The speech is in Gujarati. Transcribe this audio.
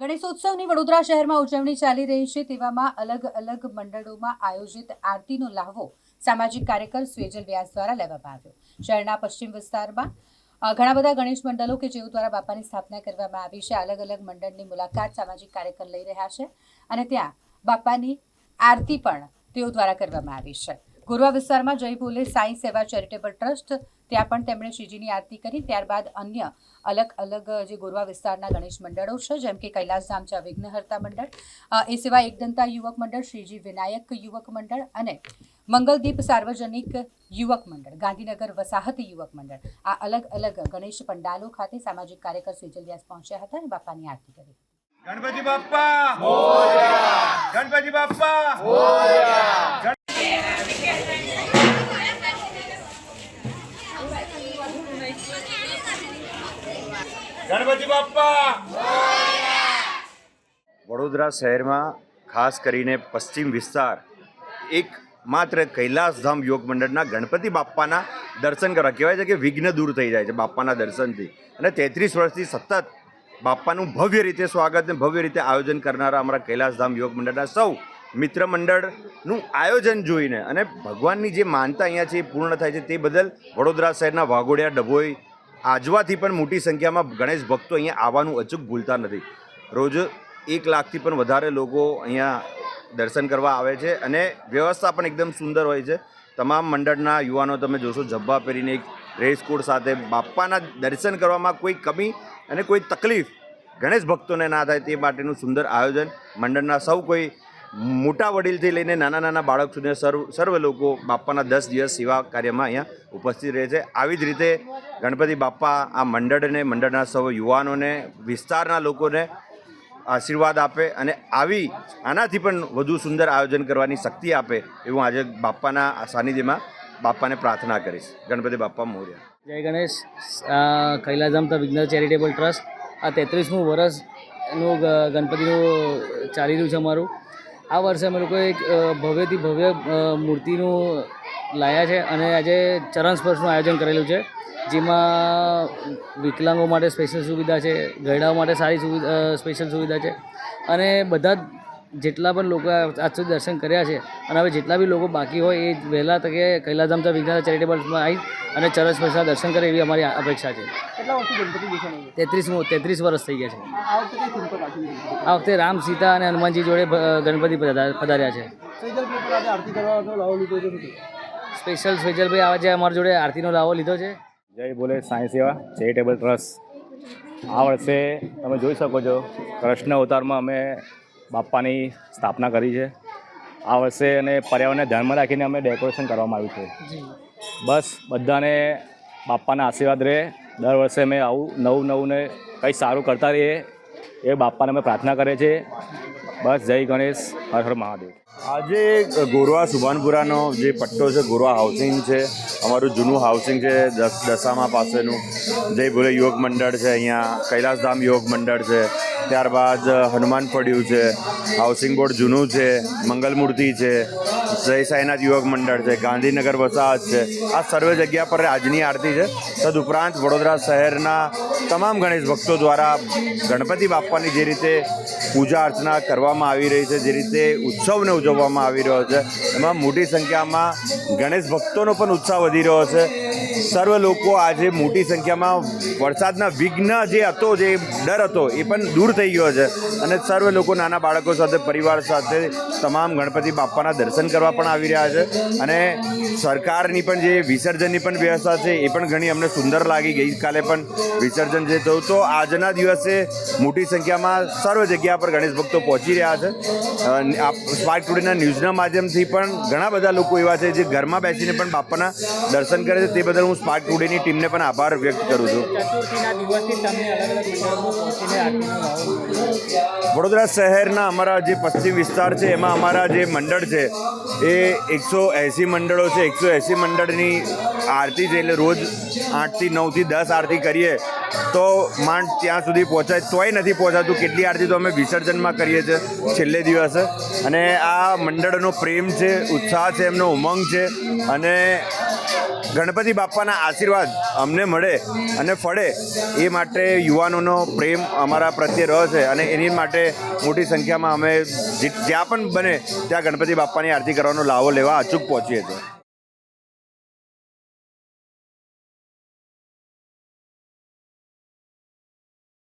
ગણેશોત્સવની વડોદરા શહેરમાં ઉજવણી ચાલી રહી છે. તેવામાં અલગ અલગ મંડળોમાં આયોજિત આરતીનો લાહવો સામાજિક કાર્યકર સ્વેજલ વ્યાસ દ્વારા લેવામાં આવ્યો. શહેરના પશ્ચિમ વિસ્તારમાં ઘણા બધા ગણેશ મંડળો કે જેઓ દ્વારા બાપાની સ્થાપના કરવામાં આવી છે. અલગ અલગ મંડળની મુલાકાત સામાજિક કાર્યકર લઈ રહ્યા છે અને ત્યાં બાપાની આરતી પણ તેઓ દ્વારા કરવામાં આવી છે. ગોરવા વિસ્તારમાં જય ભોલે સાંઈ સેવા ચેરિટેબલ ટ્રસ્ટ ત્યાં પણ તેમણે શ્રીજીની આરતી કરી ત્યારબાદ અન્ય અલગ અલગ જે ગોરવા વિસ્તારના ગણેશ મંડળો છે જેમ કે કૈલાસધામ છે વિઘ્નહર્તા મંડળ એ સિવાય એકદંતા યુવક મંડળ શ્રીજી વિનાયક યુવક મંડળ અને મંગલદીપ સાર્વજનિક યુવક મંડળ ગાંધીનગર વસાહત યુવક મંડળ. આ અલગ અલગ ગણેશ પંડાલો ખાતે સામાજિક કાર્યકર સુજલ વ્યાસ પહોંચ્યા હતા અને બાપાની આરતી કરી ગણપતિ બાપા ગણપતિ બાપ્પા! ગણપતિ બાપ્પા! વડોદરા શહેરમાં ખાસ કરીને પશ્ચિમ વિસ્તાર, એક માત્ર કૈલાસધામ યોગ મંડળના ગણપતિ બાપ્પાના દર્શન કરવા, કહેવાય છે કે વિઘ્ન દૂર થઈ જાય છે બાપ્પાના દર્શનથી. અને તેત્રીસ વર્ષથી સતત બાપ્પાનું ભવ્ય રીતે સ્વાગત અને ભવ્ય રીતે આયોજન કરનારા અમારા કૈલાસધામ યોગ મંડળના સૌ મિત્ર મંડળનું આયોજન જોઈને અને ભગવાનની જે માનતા અહીંયા છે એ પૂર્ણ થાય છે તે બદલ વડોદરા શહેરના વાઘોડિયા ડભોઈ આજવાથી પણ મોટી સંખ્યામાં ગણેશ ભક્તો અહીંયા આવવાનું અચૂક ભૂલતા નથી. રોજ એક લાખથી પણ વધારે લોકો અહીંયા દર્શન કરવા આવે છે અને વ્યવસ્થા પણ એકદમ સુંદર હોય છે. તમામ મંડળના યુવાનો તમે જોશો જબ્બા પહેરીને એક ડ્રેસ કોડ સાથે બાપ્પાના દર્શન કરવામાં કોઈ કમી અને કોઈ તકલીફ ગણેશ ભક્તોને ના થાય તે માટેનું સુંદર આયોજન મંડળના સૌ કોઈ મોટા વડીલથી લઈને નાના નાના બાળક સુધી સર્વ સર્વ લોકો બાપાના દસ દિવસ સેવા કાર્યમાં અહીંયા ઉપસ્થિત રહે છે. આવી જ રીતે ગણપતિ બાપ્પા આ મંડળને મંડળના સૌ યુવાનોને, વિસ્તારના લોકોને આશીર્વાદ આપે અને આવી આનાથી પણ વધુ સુંદર આયોજન કરવાની શક્તિ આપે એવું આજે બાપાના સાનિધ્યમાં બાપાને પ્રાર્થના કરીશ. ગણપતિ બાપ્પા મોર્ય. જય ગણેશ. કૈલાસધામ તો વિઘ્ન ચેરિટેબલ ટ્રસ્ટ. આ તેત્રીસમું વર્ષનું ગણપતિનું ચાલી રહ્યું છે અમારું. આ વર્ષે અમે લોકો એક ભવ્યથી ભવ્ય મૂર્તિનું લાયા છે અને આજે ચરણ સ્પર્શનું આયોજન કરેલું છે જેમાં વિકલાંગો માટે સ્પેશિયલ સુવિધા છે ગયડાઓ માટે સારી સુવિધા સ્પેશિયલ સુવિધા છે અને બધા જ જેટલા પણ લોકો આજ સુધી દર્શન કર્યા છે અને હવે જેટલા બી લોકો બાકી હોય એ વહેલા તકે કૈલાસધામતા વિજ્ઞાન ચેરિટેબલ્સમાં આવી અને ચરસ સ્પર્શના દર્શન કરે એવી અમારી અપેક્ષા છે. તેત્રીસમું તેત્રીસ વર્ષ થઈ ગયા છે. આ વખતે રામ સીતા અને હનુમાનજી જોડે ગણપતિ પધા- પધાર્યા છે. સ્પેશિયલ સ્પેશિયલભાઈ આવે જે અમારી જોડે આરતીનો લાવો લીધો છે. જય બોલે સાંઈ સેવા ચેરિટેબલ ટ્રસ્ટ આ વર્ષે તમે જોઈ શકો છો કૃષ્ણ અવતારમાં અમે બાપ્પાની સ્થાપના કરી છે. આ વર્ષે અને પર્યાવરણને ધ્યાનમાં રાખીને અમે ડેકોરેશન કરવામાં આવ્યું છે. બસ બધાને બાપ્પાના આશીર્વાદ રહે. દર વર્ષે અમે આવું નવું નવું ને કંઈ સારું કરતા રહીએ. એ બાપાને અમે પ્રાર્થના કરીએ છીએ. બસ જય ગણેશ, હર હર મહાદેવ. આજે ગોરવા સુભાનપુરાનો જે પટ્ટો છે, ગોરવા હાઉસિંગ છે, અમારું જૂનું હાઉસિંગ છે, દસ, દશામા પાસેનું. જય ભોલે યોગ મંડળ છે અહીંયા, કૈલાસધામ યોગ મંડળ છે. ત્યારબાદ હનુમાન પડ્યું છે હાઉસિંગ બોર્ડ જૂનું છે, મંગલમૂર્તિ છે, જય સાઈનાથ યુવક મંડળ છે, ગાંધીનગર વસાહત છે. આ સર્વે જગ્યા પર આજની આરતી છે. તદુપરાંત વડોદરા શહેરના તમામ ગણેશ ભક્તો દ્વારા ગણપતિ બાપ્પાની જે રીતે પૂજા અર્ચના કરવામાં આવી રહી છે, જે રીતે ઉત્સવને ઉજવવામાં આવી રહ્યો છે, એમાં મોટી સંખ્યામાં ગણેશ ભક્તોનો પણ ઉત્સાહ વધી રહ્યો છે. સર્વ લોકો આજે મોટી સંખ્યામાં વરસાદના વિઘ્ન જે હતો, જે ડર હતો, એ પણ દૂર થઈ ગયો છે અને સર્વ લોકો નાના બાળકો સાથે, પરિવાર સાથે તમામ ગણપતિ બાપ્પાના દર્શન કરવા પણ આવી રહ્યા છે અને સરકારની પણ જે વિસર્જનની પણ વ્યવસ્થા છે, એ પણ ઘણી અમને સુંદર લાગી. ગઈકાલે પણ વિસર્જન જે થયું તો આજના દિવસે મોટી સંખ્યામાં સર્વ જગ્યા પર ગણેશ ભક્તો પહોંચી રહ્યા છે. સ્માર્ટ ટુડેના ન્યૂઝના માધ્યમથી પણ ઘણા બધા લોકો એવા છે જે ઘરમાં બેસીને પણ બાપાના દર્શન કરે છે. તે બદલ હું સ્માર્ટ ટુડેની ટીમને પણ આભાર વ્યક્ત કરું છું. વડોદરા શહેરના અમારા જે પશ્ચિમ વિસ્તાર છે એમાં અમારા જે મંડળ છે એ એકસો એંસી મંડળો છે. એકસો એંસી મંડળની આરતી છે એટલે રોજ આઠથી નવથી દસ આરતી કરીએ. તો માંડ ત્યાં સુધી પહોંચાય. તોય નથી પહોંચાતું. કેટલી આરતી તો અમે વિસર્જનમાં કરીએ છીએ છેલ્લે દિવસે. અને આ મંડળનો પ્રેમ છે, ઉત્સાહ છે, એમનો ઉમંગ છે. અને ગણપતિ બાપાના આશીર્વાદ અમને મળે અને ફળે એ માટે યુવાનોનો પ્રેમ અમારા પ્રત્યે રહ્યો છે. અને એની માટે મોટી સંખ્યામાં અમે જ્યાં પણ બને ત્યાં ગણપતિ બાપાની આરતી કરવાનો લાવો લેવા અચૂક પહોંચીએ છીએ.